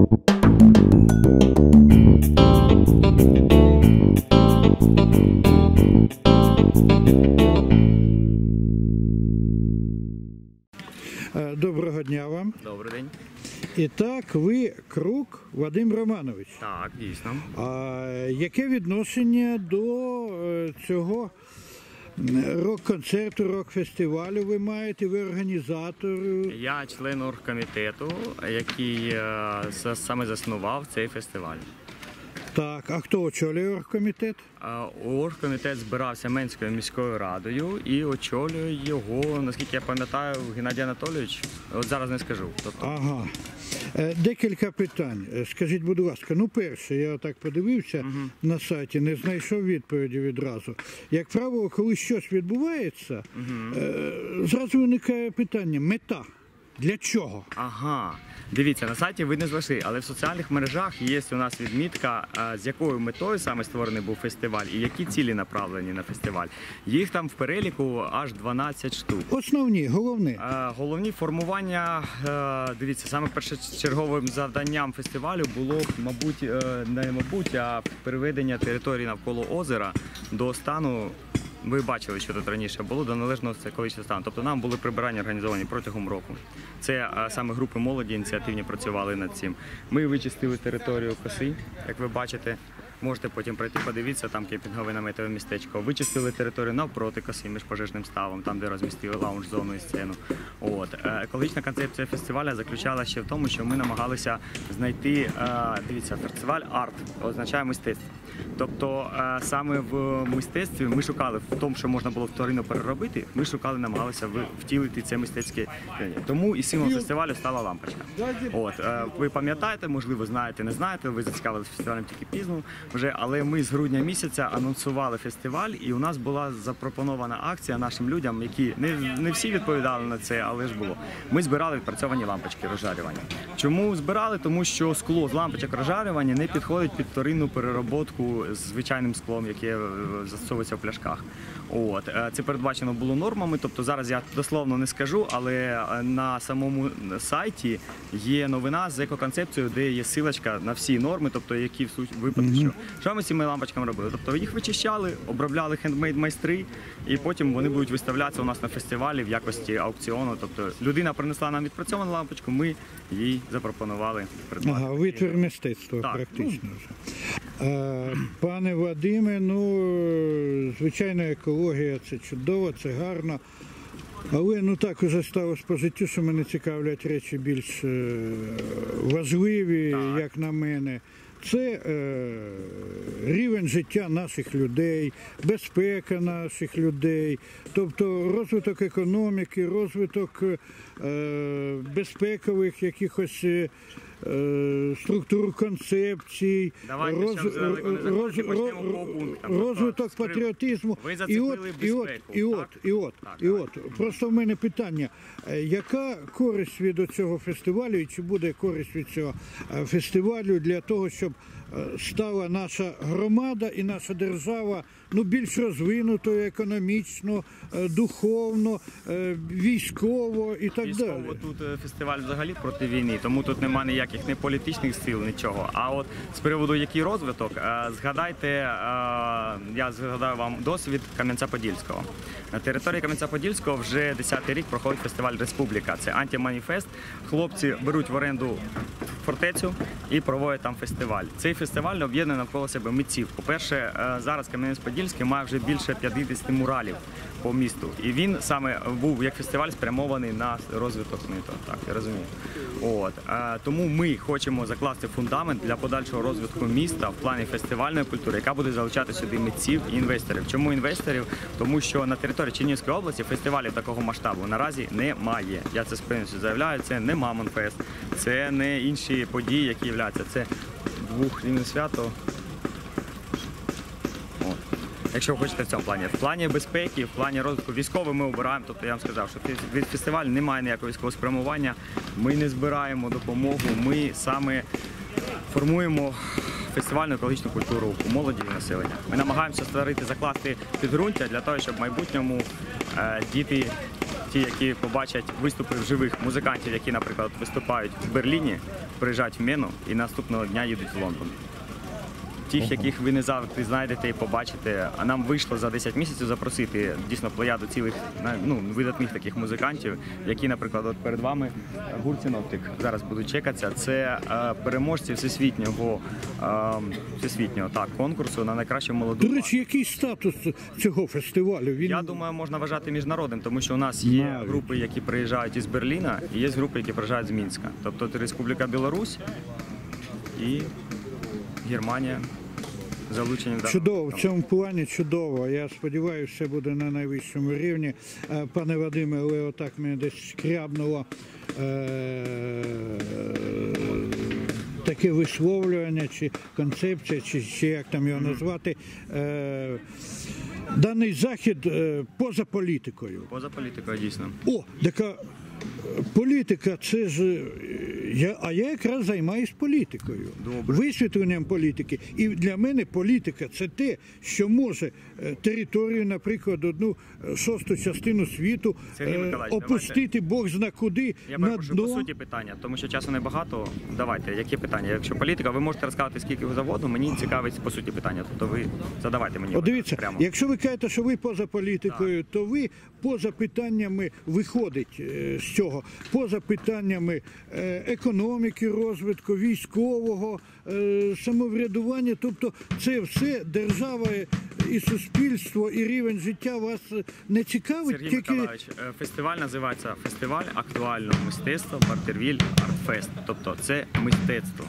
Е, Доброго дня вам. Добрий день. І так, ви Крук Вадим Романович. Так, дійсно. А яке відношення до е, цього рок-концерту, рок-фестивалю ви маєте? Ви організатор? Я член оргкомітету, який е, саме заснував цей фестиваль. Так, а хто очолює оргкомітет? Оргкомітет збирався Менською міською радою і очолює його, наскільки я пам'ятаю, Геннадій Анатолійович. От зараз не скажу. Тобто, Ага. Е, Декілька питань. Е, Скажіть, будь ласка, ну перше, я так подивився на сайті, не знайшов відповіді відразу. Як правило, коли щось відбувається, е, зразу виникає питання: мета. Для чого? Ага, дивіться, на сайті ви не знайшли, але в соціальних мережах є у нас відмітка, е, з якою метою саме створений був фестиваль і які цілі направлені на фестиваль. Їх там в переліку аж 12 штук. Основні, головне. Е, Головні формування, е, дивіться, саме першочерговим завданням фестивалю було, мабуть, не мабуть, а переведення території навколо озера до стану. Ви бачили, що тут раніше було до належного екологічного стану. Тобто нам були прибирання організовані протягом року. Це саме групи молоді ініціативні працювали над цим. Ми вичистили територію коси, як ви бачите. Можете потім пройти, подивитися, там кемпінгове наметове містечко. Вичистили територію навпроти коси між пожежним ставом, там де розмістили лаунж-зону і сцену. От Е, екологічна концепція фестиваля заключалася ще в тому, що ми намагалися знайти. е, Дивіться, фестиваль арт означає мистецтво. Тобто е, саме в мистецтві ми шукали в тому, що можна було вторинно переробити. Ми шукали, намагалися втілити це мистецьке. Тому і символом фестивалю стала лампочка. От ви пам'ятаєте, можливо, знаєте, не знаєте. Ви зацікавилися фестивалем тільки пізно вже, але ми з грудня місяця анонсували фестиваль, і у нас була запропонована акція нашим людям, які не, не всі відповідали на це, але ж було. Ми збирали відпрацьовані лампочки розжарювання. Чому збирали? Тому що скло з лампочок розжарювання не підходить під вторинну перероботку з звичайним склом, яке е, застосовується в пляшках. От е, це передбачено було нормами. Тобто зараз я дословно не скажу, але е, на самому сайті є новина з екоконцепцією, де є силочка на всі норми, тобто які в суть- випадку, що що ми з цими лампочками робили. Тобто їх вичищали, обробляли хендмейд майстри, і потім вони будуть виставлятися у нас на фестивалі в якості аукціону. Тобто людина принесла нам відпрацьовану лампочку, ми їй запропонували придбати. Ага, витвір мистецтва Так, практично вже. Пане Вадиме, ну е, звичайно, екологія це чудово, це гарно. Але ну так уже сталося по життю, що мене цікавлять речі більш е, важливі, Так. як на мене. Це е, рівень життя наших людей, безпека наших людей, тобто розвиток економіки, розвиток е, безпекових якихось е, е, концепцій, Давайте, почнемо по пунктам. розвиток патріотизму. Ви і от, і от, і от, і от, і от. Просто в мене питання: Е, яка користь від цього фестивалю, і чи буде користь від цього е, фестивалю для того, щоб стала наша громада і наша держава ну більш розвинутою економічно, е, духовно, е, військово і так Військово далі? тут е, фестиваль взагалі проти війни, тому тут немає ніяких не політичних сил, нічого. А от з приводу який розвиток, згадайте, я згадаю вам досвід Кам'янця-Подільського. На території Кам'янця-Подільського вже 10-й рік проходить фестиваль Республіка. Це антиманіфест. Хлопці беруть в оренду фортецю і проводять там фестиваль. Цей фестиваль об'єднує навколо себе митців. По-перше, е, зараз Кам'янець-Подільський має вже більше 50 муралів по місту. І він саме був як фестиваль спрямований на розвиток миту. Так, я розумію. От е, тому ми хочемо закласти фундамент для подальшого розвитку міста в плані фестивальної культури, яка буде залучати сюди митців і інвесторів. Чому інвесторів? Тому що на території Чернігівської області фестивалів такого масштабу наразі немає. Я це з певністю заявляю. Це не Мамонфест, це не інші події, які являються. Це двох свято. Якщо ви хочете в цьому плані. В плані безпеки, в плані розвитку військового ми обираємо. Тобто я вам сказав, що від фестивалю немає ніякого військового спрямування. Ми не збираємо допомогу. Ми саме формуємо фестивальну екологічну культуру у молоді і населення. Ми намагаємося створити, закласти підґрунтя для того, щоб в майбутньому е, діти ті, які побачать виступи живих музикантів, які, наприклад, виступають в Берліні, приїжджають в Мену і наступного дня їдуть в Лондон. Тих, яких ви не завжди знайдете і побачите. А нам вийшло за 10 місяців запросити дійсно плеяду цілих на- ну, видатних таких музикантів, які, наприклад, от перед вами гурт Синоптик зараз будуть чекатися. Це е, переможці всесвітнього е, всесвітнього так конкурсу на найкращу молоду. До речі, який статус цього фестивалю? Він Я думаю, можна вважати міжнародним, тому що у нас є Навіть. групи, які приїжджають із Берліна, і є групи, які приїжджають з Мінська. Тобто Республіка Білорусь і Германія. Залучені в Чудово, в цьому плані чудово. Я сподіваюся, все буде на найвищому рівні. Е, Пане Вадиме, але отак мене десь шкрябнуло е, таке висловлювання, чи концепція, чи, чи як там його назвати. Е, даний захід е, поза політикою. Поза політикою дійсно. О, така політика, це ж я, а я якраз займаюсь політикою, Добре. висвітленням політики. І для мене політика це те, що може е, територію, наприклад, одну е, шосту частину світу е, опустити Бог зна куди Я на перепрошую, по суті питання, тому що часу небагато. Давайте, які питання? Якщо політика, ви можете розказати скільки заводу, мені цікавить по суті питання. Тобто ви задавайте мені От дивіться, прямо. якщо ви кажете, що ви поза політикою, то ви поза питаннями виходить е, з цього, поза питаннями е, економіки, розвитку, військового, е, самоврядування. Тобто це все держава і суспільство, і рівень життя вас не цікавить. Сергій тільки Миколаївич, е, фестиваль називається Фестиваль актуального мистецтва Бартервіль Артфест. Тобто це мистецтво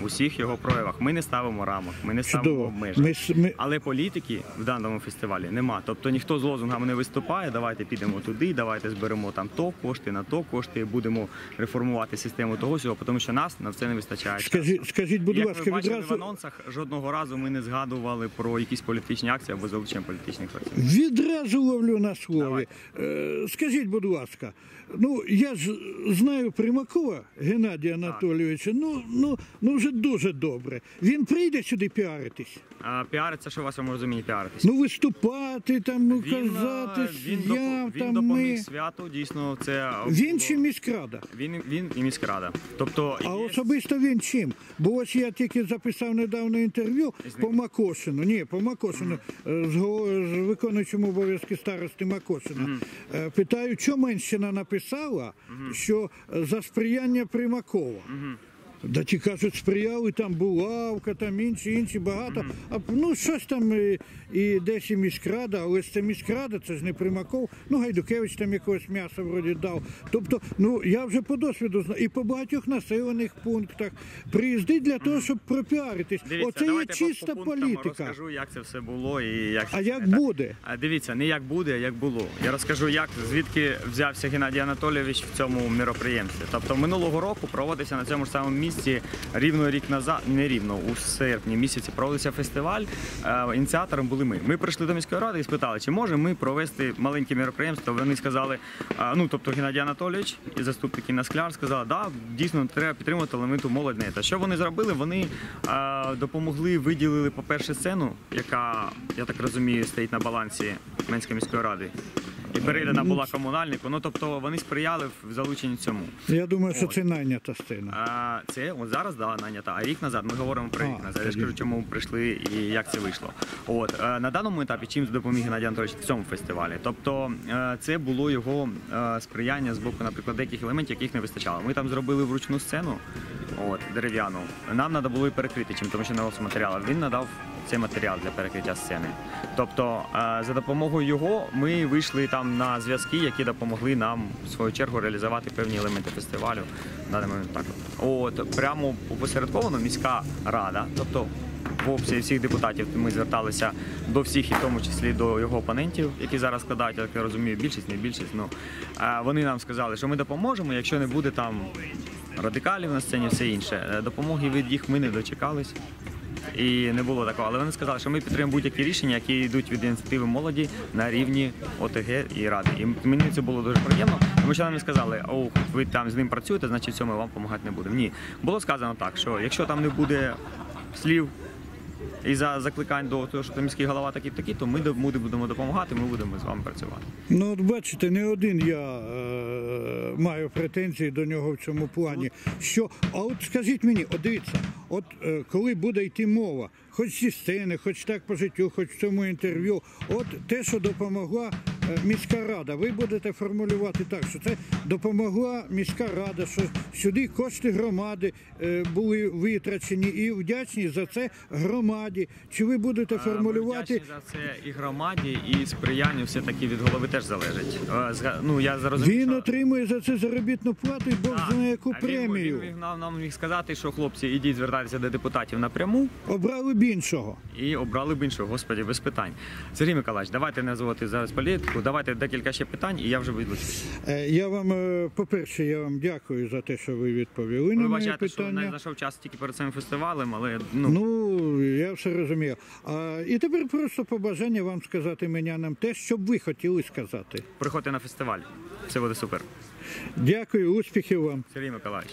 в усіх його проявах. Ми не ставимо рамок, ми не ставимо чудово. обмежень. Ми, с- ми, Але політики в даному фестивалі нема. Тобто ніхто з лозунгами не виступає. Давайте підемо туди, давайте зберемо там то кошти, на то кошти, будемо реформувати систему того всього, тому що нас на це не вистачає. часу. скажіть, скажіть, будь Як ласка, ви бачили в відразу. анонсах, жодного разу ми не згадували про якісь політичні акції або залучення політичних фракцій. Відразу ловлю на слові. Е, скажіть, будь ласка, ну я ж знаю Примакова Геннадія Анатолійовича. Ну, ну, ну вже дуже добре. Він прийде сюди піаритись. А піариться, що у вашому розумінні піаритись? Ну виступати там, ну Він, казати, е, він, я він там допоміг ми. святу, дійсно, це Він чи міськрада? він, він і міськрада. Тобто А є- особисто він чим? Бо ось я тільки записав недавно інтерв'ю по Макошину. Ні, по Макошину, е, з, з виконуючим обов'язки старости Макошина. Е, Питаю, що Менщина написала, що е, за сприяння Примакова. Да ті кажуть, сприяли там Булавка, там інші, інші багато. А ну щось там і, і десь і міськрада, але ж це міськрада, це ж не Примаков. Ну Гайдукевич там якогось м'яса вроді дав. Тобто, ну я вже по досвіду знаю, і по багатьох населених пунктах приїздить для того, щоб пропіаритись. Дивіться, Оце є давайте по- чиста по пунктам політика. Розкажу, як це все було і як А як так. буде? А Дивіться, не як буде, а як було. Я розкажу, як звідки взявся Геннадій Анатолійович в цьому міроприємстві. Тобто минулого року проводився на цьому ж самому місці рівно рік назад, не рівно, у серпні місяці проводився фестиваль. Е, Ініціатором були ми. Ми прийшли до міської ради і спитали, чи можемо ми провести маленьке міроприємство. Вони сказали, ну тобто Геннадій Анатолійович і заступник Інна Скляр сказали, да, дійсно треба підтримувати елементу молоднета. Що вони зробили? Вони е, допомогли, виділили, по-перше, сцену, яка, я так розумію, стоїть на балансі Менської міської ради. І передана була комунальнику. Ну тобто вони сприяли в залученні цьому. Я думаю, що От. це найнята сцена. А, це от зараз да, нанята, а рік назад ми говоримо про рік назад. Я ж тоді. кажу, чому прийшли і як це вийшло. От е, на даному етапі чим допоміг Геннадій Анатолійович в цьому фестивалі. Тобто е, це було його е, сприяння з боку, наприклад, деяких елементів, яких не вистачало. Ми там зробили вручну сцену, от дерев'яну. Нам треба було і перекрити чим, тому що не було матеріалу. Він надав цей матеріал для перекриття сцени. Тобто, е, за допомогою його ми вийшли там на зв'язки, які допомогли нам в свою чергу реалізувати певні елементи фестивалю. На даний момент так. от. Прямо опосередковано міська рада, тобто. В обсязі всіх депутатів ми зверталися до всіх, і в тому числі до його опонентів, які зараз складають, як я розумію, більшість, не більшість. Ну е, вони нам сказали, що ми допоможемо, якщо не буде там радикалів на сцені, все інше. Е, Допомоги від їх ми не дочекались. І не було такого. Але вони сказали, що ми підтримуємо будь-які рішення, які йдуть від ініціативи молоді на рівні ОТГ і ради. І мені це було дуже приємно, тому що нам не сказали, о, ви там з ним працюєте, значить цьому ми вам допомагати не будемо. Ні, було сказано так, що якщо там не буде слів і за закликань до того, що міський голова такий такі, то ми будемо допомагати, ми будемо з вами працювати. Ну, от бачите, не один я е, маю претензії до нього в цьому плані. Що, а от скажіть мені, от дивіться, от е, коли буде йти мова, хоч зі сцени, хоч так по життю, хоч в цьому інтерв'ю, от те, що допомогла міська рада, ви будете формулювати так, що це допомогла міська рада, що сюди кошти громади е, були витрачені і вдячні за це громаді. Чи ви будете формулювати? Ми вдячні за це і громаді, і сприянню все таки від голови теж залежить. Е, Ну я зрозумів, Він отримує за це заробітну плату і Бог знає яку премію. Він нам, міг сказати, що хлопці, ідіть звертайтеся до депутатів напряму Обрали б іншого. і обрали б іншого. Господі, без питань. Сергій Миколаївич, давайте не зводити зараз політику. Давайте декілька ще питань, і я вже відлучусь. Е, Я вам, е, по-перше, я вам дякую за те, що ви відповіли на моє Вибачайте, що не питання. знайшов час тільки перед цим фестивалем, але ну, Ну, я все розумію. А, і тепер просто побажання вам сказати менянам те, що б ви хотіли сказати. приходьте на фестиваль. Це буде супер. Дякую, успіхів вам. Сергій Миколаївич.